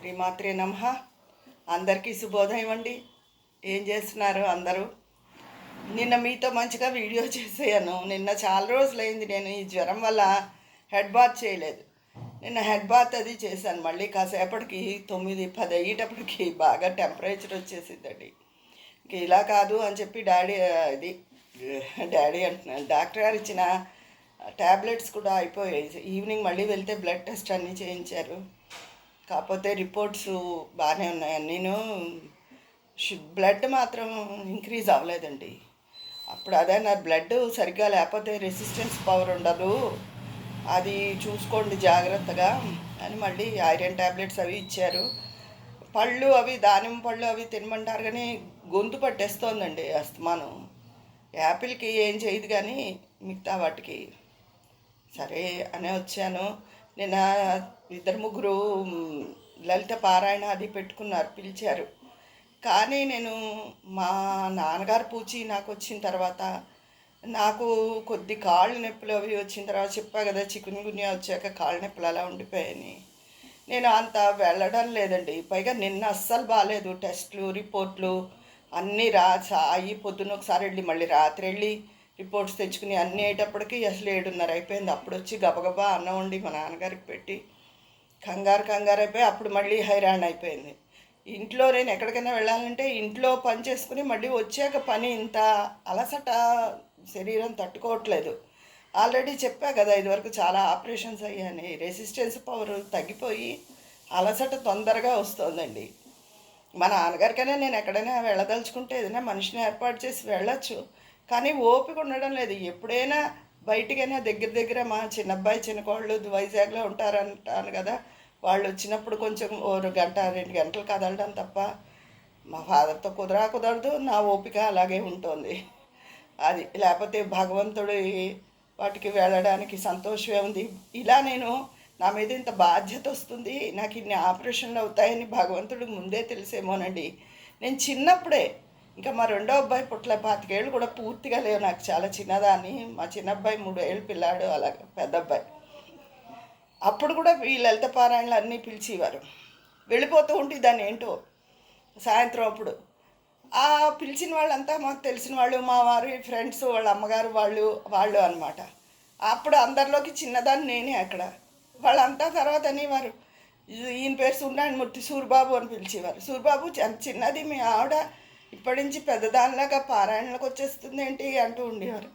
శ్రీమాత్రే నమ. అందరికీ శుభోదయం అండి. ఏం చేస్తున్నారు అందరూ? నిన్న మీతో మంచిగా వీడియో చేసేయను. నిన్న చాలా రోజులైంది నేను ఈ జ్వరం వల్ల హెడ్ బాత్ చేయలేదు. నిన్న హెడ్ బాత్ అది చేశాను. మళ్ళీ కాసేపటికి తొమ్మిది పది అయ్యేటప్పటికి బాగా టెంపరేచర్ వచ్చేసిందండి. ఇంక ఇలా కాదు అని చెప్పి డాడీ ఇది డాడీ అంటున్నాను డాక్టర్ గారు ఇచ్చిన ట్యాబ్లెట్స్ కూడా అయిపోయాయి. ఈవినింగ్ మళ్ళీ వెళ్తే బ్లడ్ టెస్ట్ అన్నీ చేయించారు. కాకపోతే రిపోర్ట్స్ బాగానే ఉన్నాయి నేను బ్లడ్ మాత్రం ఇంక్రీజ్ అవ్వలేదండి. అప్పుడు అదే నా బ్లడ్ సరిగ్గా లేకపోతే రెసిస్టెన్స్ పవర్ ఉండదు. అది చూసుకోండి జాగ్రత్తగా అని మళ్ళీ ఐరన్ ట్యాబ్లెట్స్ అవి ఇచ్చారు. పళ్ళు అవి దానిమ్మ పళ్ళు అవి తినమంటారు కానీ గొంతు పట్టేస్తోందండి అస్తమానం. యాపిల్కి ఏం చేయదు కానీ మిగతా వాటికి. సరే అనే వచ్చాను. నిన్న ఇద్దరు ముగ్గురు లలిత పారాయణ అది పెట్టుకున్నారు పిలిచారు. కానీ నేను మా నాన్నగారు పూచి నాకు వచ్చిన తర్వాత నాకు కొద్ది కాళ్ళు నొప్పులు అవి వచ్చిన తర్వాత చెప్పా కదా చికెన్ గున్యా వచ్చాక కాళ్ళ నొప్పులు అలా ఉండిపోయాయని. నేను అంత వెళ్ళడం లేదండి. పైగా నిన్న అస్సలు బాగాలేదు టెస్ట్లు రిపోర్ట్లు అన్నీ రా అయ్యి పొద్దున్న ఒకసారి వెళ్ళి మళ్ళీ రాత్రి వెళ్ళి రిపోర్ట్స్ తెచ్చుకుని అన్నీ అయ్యేటప్పటికి అసలు ఏడున్నర అయిపోయింది. అప్పుడు వచ్చి గబగబా అన్నం వండి మా నాన్నగారికి పెట్టి కంగారు కంగారు అయిపోయి అప్పుడు మళ్ళీ హైరాణ్ అయిపోయింది. ఇంట్లో నేను ఎక్కడికైనా వెళ్ళాలంటే ఇంట్లో పని చేసుకుని మళ్ళీ వచ్చాక పని ఇంత అలసట శరీరం తట్టుకోవట్లేదు. ఆల్రెడీ చెప్పా కదా ఇదివరకు చాలా ఆపరేషన్స్ అయ్యాయి రెసిస్టెన్స్ పవర్ తగ్గిపోయి అలసట తొందరగా వస్తుందండి. మా నాన్నగారికైనా నేను ఎక్కడైనా వెళ్ళదలుచుకుంటే ఏదైనా మనిషిని ఏర్పాటు చేసి వెళ్ళచ్చు. కానీ ఓపిక ఉండడం లేదు. ఎప్పుడైనా బయటికైనా దగ్గర దగ్గర మా చిన్నబ్బాయి చిన్న కోళ్ళు వైజాగ్లో ఉంటారంటాను కదా. వాళ్ళు వచ్చినప్పుడు కొంచెం ఓ గంట రెండు గంటలు కదలడం తప్ప మా ఫాదర్తో కుదరా కుదరదు. నా ఓపిక అలాగే ఉంటుంది. అది లేకపోతే భగవంతుడి వాటికి వెళ్ళడానికి సంతోషమే ఉంది. ఇలా నేను నా మీద ఇంత బాధ్యత వస్తుంది. నాకు ఇన్ని ఆపరేషన్లు అవుతాయని భగవంతుడికి ముందే తెలిసేమోనండి. నేను చిన్నప్పుడే ఇంకా మా రెండో అబ్బాయి పుట్ల పాతికేళ్ళు కూడా పూర్తిగా లేవు నాకు చాలా చిన్నదాన్ని. మా చిన్న అబ్బాయి మూడు ఏళ్ళు పిల్లాడు అలాగే పెద్ద అబ్బాయి. అప్పుడు కూడా ఈ లలిత పారాయణలు అన్నీ పిలిచేవారు. వెళ్ళిపోతూ ఉంటే దాన్ని ఏంటో సాయంత్రం అప్పుడు. ఆ పిలిచిన వాళ్ళంతా మాకు తెలిసిన వాళ్ళు మా వారి ఫ్రెండ్స్ వాళ్ళ అమ్మగారు వాళ్ళు వాళ్ళు అనమాట అప్పుడు అందరిలోకి చిన్నదాన్ని నేనే అక్కడ. వాళ్ళంతా తర్వాత అనేవారు ఈయన పేరు సూర్యనారాయణ మూర్తి సూర్బాబు అని పిలిచేవారు. సూర్బాబు చిన్నది మీ ఆవిడ ఇప్పటి నుంచి పెద్దదానిలాగా పారాయణలకు వచ్చేస్తుంది ఏంటి అంటూ ఉండేవారు.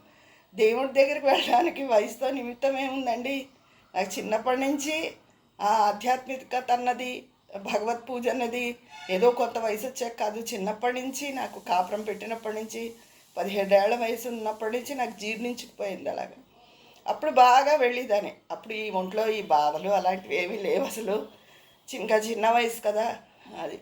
దేవుడి దగ్గరికి వెళ్ళడానికి వయసుతో నిమిత్తం ఏముందండి? నాకు చిన్నప్పటి నుంచి ఆ ఆధ్యాత్మికత అన్నది భగవత్ పూజ అన్నది ఏదో కొంత వయసు వచ్చాక కాదు. చిన్నప్పటి నుంచి నాకు కాపురం పెట్టినప్పటి నుంచి పదిహేడేళ్ళ వయసు ఉన్నప్పటి నుంచి నాకు జీర్ణించుకుపోయింది అలాగా. అప్పుడు బాగా వెళ్ళేదాన్ని. అప్పుడు ఈ ఒంట్లో ఈ బాధలు అలాంటివి ఏమీ లేవు అసలు. ఇంకా చిన్న వయసు కదా అది.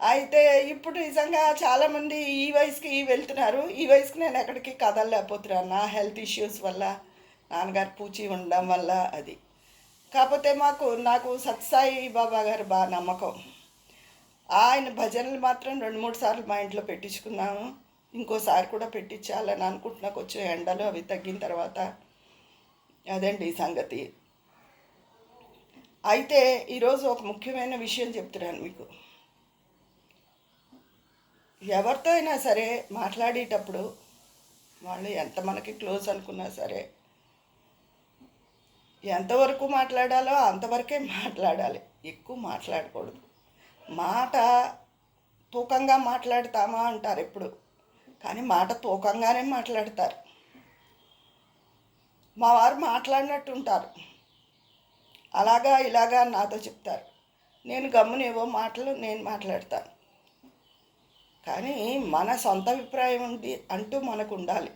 అయితే ఇప్పుడు నిజంగా చాలామంది ఈ వయసుకి వెళ్తున్నారు. ఈ వయసుకి నేను ఎక్కడికి కదలలేకపోతున్నాను నా హెల్త్ ఇష్యూస్ వల్ల నాన్నగారు పూచి ఉండడం వల్ల అది. కాకపోతే మాకు నాకు సత్సాయి బాబా గారు బాగా నమ్మకం. ఆయన భజనలు మాత్రం రెండు మూడు సార్లు మా ఇంట్లో పెట్టించుకున్నాము. ఇంకోసారి కూడా పెట్టించాలని అనుకుంటున్నా. కొంచెం ఎండలు అవి తగ్గిన తర్వాత. అదండి ఈ సంగతి. అయితే ఈరోజు ఒక ముఖ్యమైన విషయం చెప్తున్నాను మీకు. ఎవరితో అయినా సరే మాట్లాడేటప్పుడు వాళ్ళు ఎంత మనకి క్లోజ్ అనుకున్నా సరే ఎంతవరకు మాట్లాడాలో అంతవరకే మాట్లాడాలి. ఎక్కువ మాట్లాడకూడదు. మాట తూకంగా మాట్లాడతామా అంటారు ఎప్పుడు. కానీ మాట తూకంగానే మాట్లాడతారు. మా వారు మాట్లాడినట్టు ఉంటారు అలాగా ఇలాగా నాతో చెప్తారు. నేను గమ్మునేవో మాటలు నేను మాట్లాడతాను. కానీ మన సొంత అభిప్రాయం ఉంది అంటూ మనకు ఉండాలి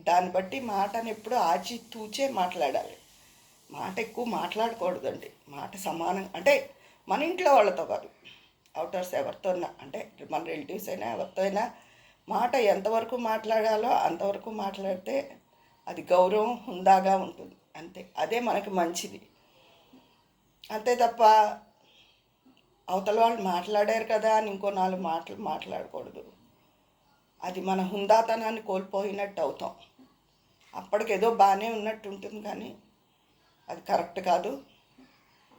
దాన్ని బట్టి మాటను ఎప్పుడు ఆచి తూచే మాట్లాడాలి. మాట ఎక్కువ మాట్లాడకూడదండి. మాట సమానం అంటే మన ఇంట్లో వాళ్ళతో కాదు. అవుటర్స్ ఎవరితో అంటే మన రిలేటివ్స్ అయినా ఎవరితో అయినా మాట ఎంతవరకు మాట్లాడాలో అంతవరకు మాట్లాడితే అది గౌరవం హుందాగా ఉంటుంది. అంతే. అదే మనకి మంచిది. అంతే తప్ప అవతల వాళ్ళు మాట్లాడారు కదా అని ఇంకో నాలుగు మాటలు మాట్లాడకూడదు. అది మన హుందాతనాన్ని కోల్పోయినట్టు అవుతాం. అప్పటికేదో బాగానే ఉన్నట్టు ఉంటుంది కానీ అది కరెక్ట్ కాదు.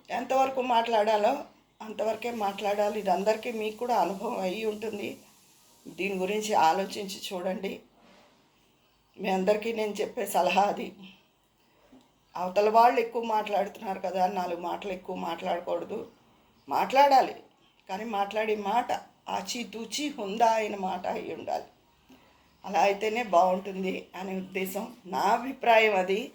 ఎంతవరకు మాట్లాడాలో అంతవరకే మాట్లాడాలి. ఇది అందరికీ మీకు కూడా అనుభవం అయ్యి ఉంటుంది. దీని గురించి ఆలోచించి చూడండి. మీ అందరికీ నేను చెప్పే సలహా అది. అవతల వాళ్ళు ఎక్కువ మాట్లాడుతున్నారు కదా నాలుగు మాటలు ఎక్కువ మాట్లాడకూడదు. మాట్లాడాలి. కానీ మాట్లాడే మాట ఆచితూచి హుందా అయిన మాట అయి ఉండాలి. అలా అయితేనే బాగుంటుంది అనే ఉద్దేశం. నా అభిప్రాయం అది.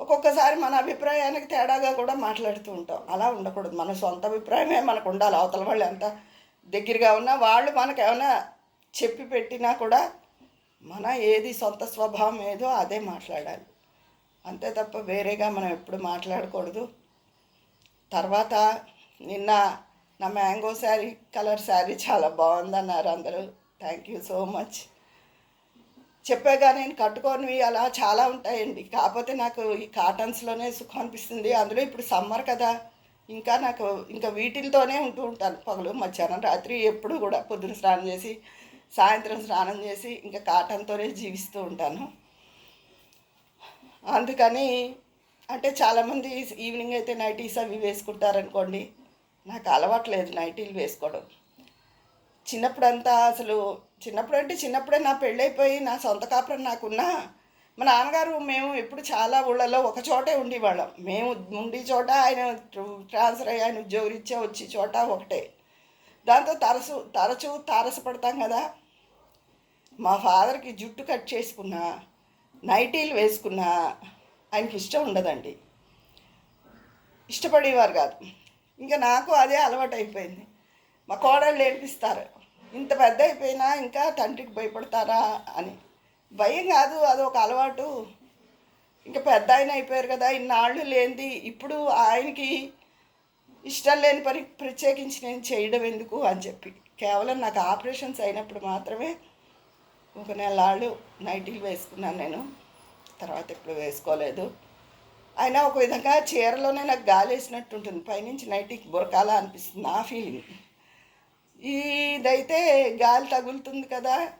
ఒక్కొక్కసారి మన అభిప్రాయానికి తేడాగా కూడా మాట్లాడుతూ ఉంటాం. అలా ఉండకూడదు. మన సొంత అభిప్రాయమే మనకు ఉండాలి. అవతల వాళ్ళు ఎంత దగ్గరగా ఉన్నా వాళ్ళు మనకు ఏమైనా చెప్పి పెట్టినా కూడా మన ఏది సొంత స్వభావం ఏదో అదే మాట్లాడాలి. అంతే తప్ప వేరేగా మనం ఎప్పుడు మాట్లాడకూడదు. తర్వాత నిన్న నా మ్యాంగో శారీ కలర్ శారీ చాలా బాగుందన్నారు అందరూ. థ్యాంక్ యూ సో మచ్ చెప్పాగా నేను కట్టుకోనివి అలా చాలా ఉంటాయండి. కాకపోతే నాకు ఈ కాటన్స్లోనే సుఖం అనిపిస్తుంది. అందులో ఇప్పుడు సమ్మర్ కదా. ఇంకా నాకు ఇంకా వీటిలతోనే ఉంటూ ఉంటాను. పగలు మధ్యాహ్నం రాత్రి ఎప్పుడు కూడా పొద్దున స్నానం చేసి సాయంత్రం స్నానం చేసి ఇంకా కాటన్తోనే జీవిస్తూ ఉంటాను. అందుకని అంటే చాలామంది ఈవినింగ్ అయితే నైటీస్ అవి వేసుకుంటారనుకోండి నాకు అలవాట్లేదు నైటీలు వేసుకోవడం. చిన్నప్పుడంతా అసలు చిన్నప్పుడు అంటే చిన్నప్పుడే నా పెళ్ళైపోయి నా సొంత కాపురం నాకున్నా మా నాన్నగారు మేము ఎప్పుడు చాలా ఊళ్ళలో ఒక చోటే ఉండేవాళ్ళం. మేము ఉండి చోట ఆయన ట్రాన్స్ఫర్ అయ్యి ఆయన ఉద్యోగరీత్యా వచ్చి చోట ఒకటే. దాంతో తరచు తరచూ తారసపడతాం కదా. మా ఫాదర్కి జుట్టు కట్ చేసుకున్నా నైటీలు వేసుకున్నా ఆయనకి ఇష్టం ఉండదండి. ఇష్టపడేవారు కాదు. ఇంకా నాకు అదే అలవాటు అయిపోయింది మా కోడళ్ళు ఏడిపిస్తారు ఇంత పెద్ద అయిపోయినా ఇంకా తండ్రికి భయపడతారా? అని. భయం కాదు అది ఒక అలవాటు. ఇంకా పెద్ద ఆయన అయిపోయారు కదా ఇన్నాళ్ళు లేనిది. ఇప్పుడు ఆయనకి ఇష్టం లేని పని ప్రత్యేకించి నేను చేయడం ఎందుకు అని చెప్పి. కేవలం నాకు ఆపరేషన్స్ అయినప్పుడు మాత్రమే ఒక నెలాళ్ళు నైటీలు వేసుకున్నాను నేను. తర్వాత ఇప్పుడు వేసుకోలేదు. అయినా ఒక విధంగా చీరలోనే నాకు గాలి వేసినట్టు ఉంటుంది పైనుంచి నైటీకి బురకాలా అనిపిస్తుంది నా ఫీలింగ్. ఇదైతే గాలి తగులుతుంది కదా.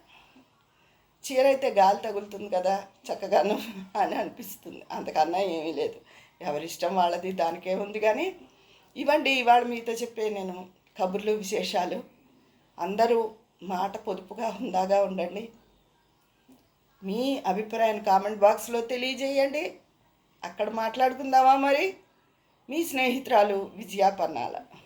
చీర అయితే గాలి తగులుతుంది కదా. చక్కగాను అని అనిపిస్తుంది. అంతకన్నా ఏమీ లేదు. ఎవరిష్టం వాళ్ళది దానికే ఉంది కానీ ఇవ్వండి ఇవాళ మీతో చెప్పే నేను కబుర్లు విశేషాలు. అందరూ మాట పొదుపుగా హుందాగా ఉండండి. మీ అభిప్రాయాన్ని కామెంట్ బాక్స్లో తెలియజేయండి. అక్కడ మాట్లాడుకుందామా మరి? మీ స్నేహితురాలు విజయాపర్ణాల పన్నాల.